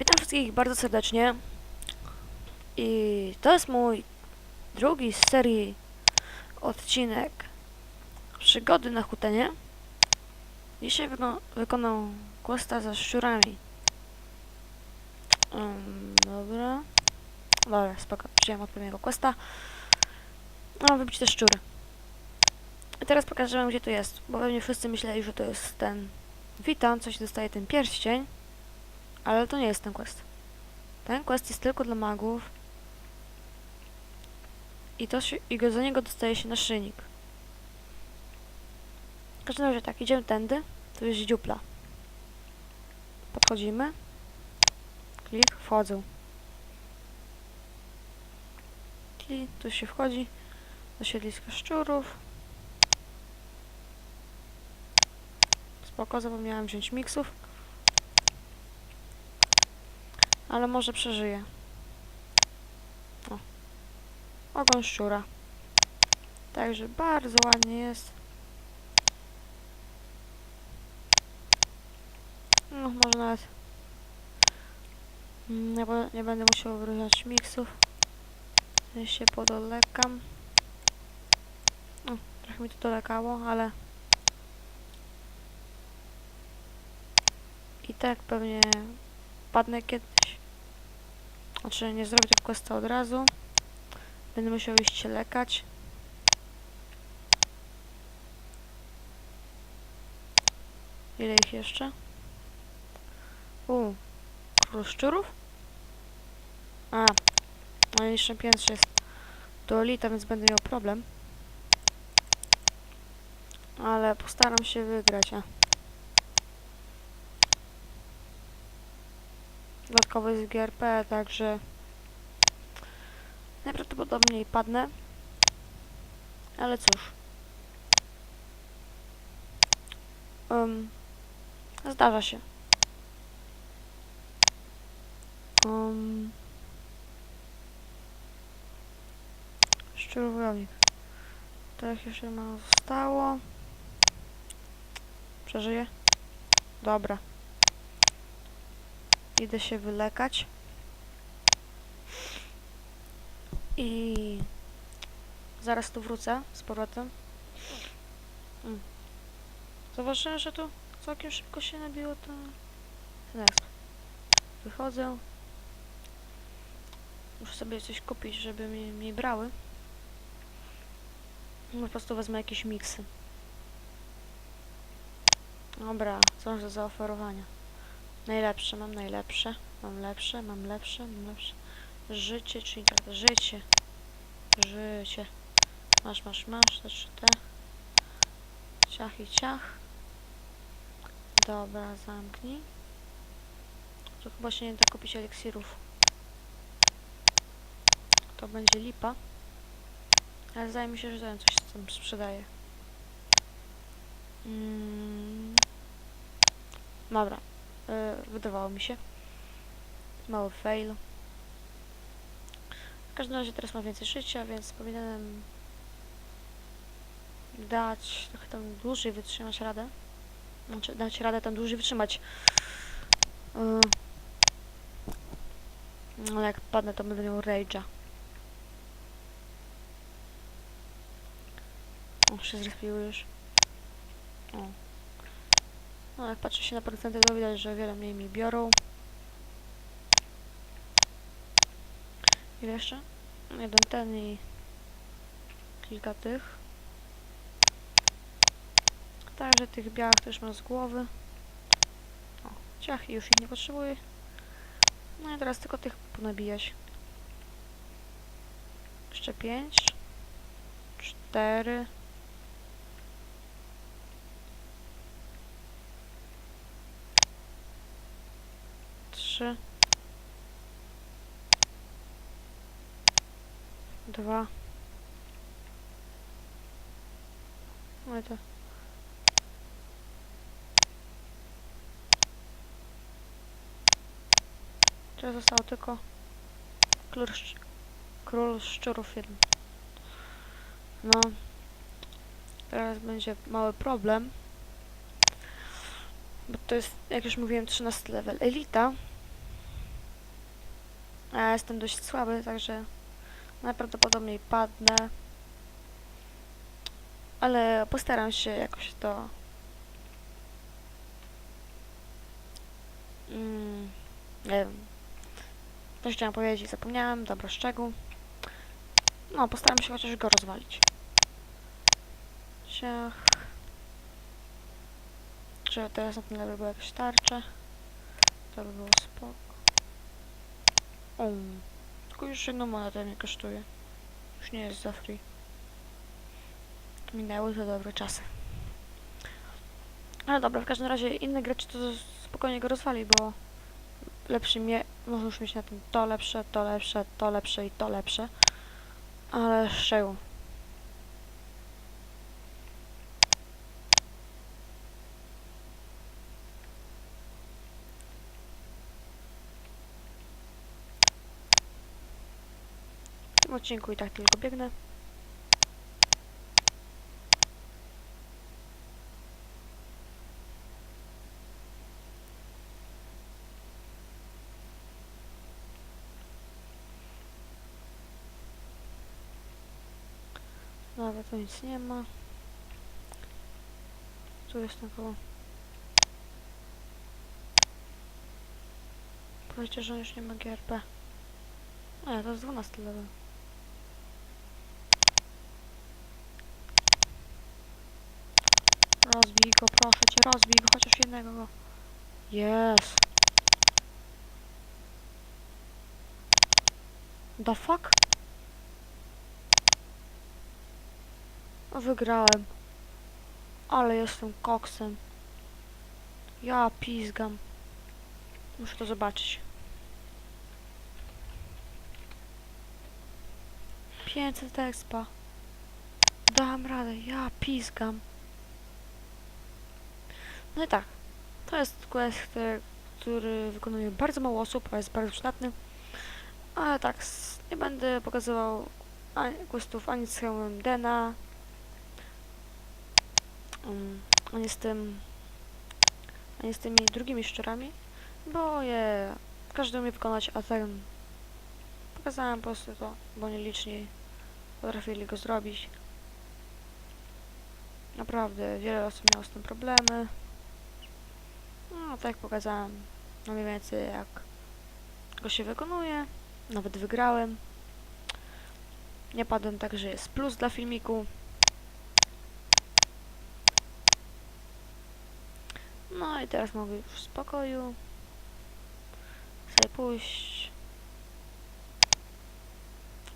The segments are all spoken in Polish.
Witam wszystkich bardzo serdecznie. I to jest mój drugi z serii odcinek Przygody na hutenie. Dzisiaj wyko wykonam questa ze szczurami. Um, dobra. Dobra, spoko. Przyjąłem odpowiedniego questa. No, wybić te szczury. I teraz pokażę wam, gdzie to jest, bo pewnie wszyscy myśleli, że to jest ten... Witam, coś dostaje ten pierścień. Ale to nie jest ten quest. Ten quest jest tylko dla magów. I, to się, i go, za niego dostaje się naszyjnik. W każdym razie tak, idziemy tędy. Tu jest dziupla. Podchodzimy. Klik, wchodzę. Klik, tu się wchodzi. Do siedliska szczurów. Spoko, zapomniałem wziąć miksów. Ale może przeżyje. O. Ogon szczura. Także bardzo ładnie jest. No, może nawet Mm, nie, nie będę musiał wyróżniać miksów. Ja się podolekam. O, trochę mi to dolekało, ale i tak pewnie padnę kiedyś. Znaczy nie zrobię tego questa od razu. Będę musiał iść się lekać. Ile ich jeszcze? U, król szczurów? A, na najniższym piętrze jest duelita, więc będę miał problem. Ale postaram się wygrać, a. Dodatkowo jest GRP, także najprawdopodobniej padnę. Ale cóż. Um, zdarza się. Um, szczur wojownik. Tak jeszcze mało zostało. Przeżyję? Dobra. Idę się wylekać. I zaraz tu wrócę z powrotem. Mm. Zauważyłem, że tu całkiem szybko się nabiło to. Teraz wychodzę. Muszę sobie coś kupić, żeby mi, mi brały. No, Po prostu wezmę jakieś miksy. Dobra, co do zaoferowania? Najlepsze, mam najlepsze. Mam lepsze, mam lepsze, mam lepsze. Życie, czyli tak, życie. Życie. Masz, masz, masz, trzy te. Ciach i ciach. Dobra, zamknij. To chyba się nie da kupić eliksirów. To będzie lipa. Ale zdaje mi się, że ten coś tam sprzedaje. Mm. Dobra. Yy, wydawało mi się. Mały fail. W każdym razie teraz ma więcej życia, więc powinienem dać trochę tam dłużej wytrzymać radę. Znaczy dać radę tam dłużej wytrzymać. Yy. Ale jak padnę, to będę miał rage'a. O, się zrespiły już. O. No, jak patrzę się na procenty, to widać, że wiele mniej mi biorą. Ile jeszcze? Jeden ten i kilka tych. Także tych białych też mam z głowy. O, ciach już ich nie potrzebuję. No i teraz tylko tych ponabijać. Jeszcze pięć. Cztery. Trzy. Dwa. No to. Teraz zostało tylko król, szcz król szczurów jeden. No. Teraz będzie mały problem. Bo to jest, jak już mówiłem, 13 level. Elita Ja jestem dość słaby, także najprawdopodobniej padnę. Ale postaram się jakoś to. Mm, nie wiem. Coś chciałam powiedzieć, zapomniałem. Dobra, szczegół. No, postaram się chociaż go rozwalić. Ciach. Czy teraz na tym level były jakieś tarcze? To by było spoko. Um. Tylko już jedną monetę mnie kosztuje. Już nie jest za free. Minęły to dobre czasy. Ale dobra, w każdym razie inny gracz to spokojnie go rozwali, bo lepszy mnie, może już mieć na tym to lepsze, to lepsze, to lepsze i to lepsze. Ale szczegół. Tym odcinku i tak tylko biegnę. Dobra, tu nic nie ma. Tu jest na koło. Powiedzcie, że już nie ma GRP. Nie, to jest 12 level. Rozbij go, proszę cię, rozbij go, chociaż jednego go. Jest. The fuck? Wygrałem. Ale jestem koksem. Ja pizgam. Muszę to zobaczyć. 500 expa. Dam radę, ja pizgam. No i tak. To jest quest, który, który wykonuje bardzo mało osób, a jest bardzo przydatny. Ale tak, nie będę pokazywał ani questów ani z hełmem Dena, um, ani z tym, ani z tymi drugimi szczurami, bo je każdy umie wykonać, a ten pokazałem po prostu to, bo nieliczni potrafili go zrobić. Naprawdę, wiele osób miało z tym problemy. No, tak jak pokazałem, no mniej więcej jak go się wykonuje. Nawet wygrałem. Nie padłem, także jest plus dla filmiku. No i teraz mogę już w spokoju sobie pójść.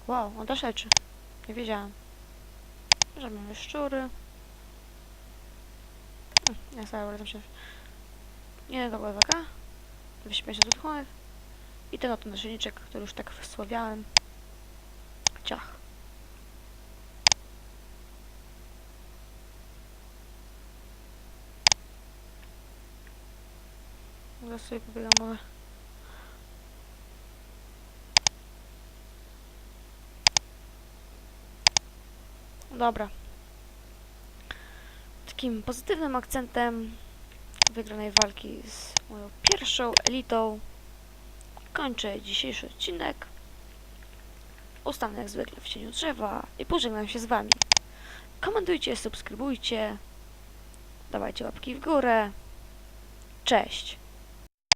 Wow, on też leczy. Nie wiedziałam. Że mamy szczury. Ja sobie wracam się. Jednego lewaka. 250 duchowych. I ten oto naszyjniczek, który już tak wysławiałem. Ciach. Zaraz sobie pobiegam może. Dobra. Takim pozytywnym akcentem wygranej walki z moją pierwszą elitą kończę dzisiejszy odcinek. Ustanę jak zwykle w cieniu drzewa i pożegnam się z wami. Komentujcie, subskrybujcie, dawajcie łapki w górę. Cześć!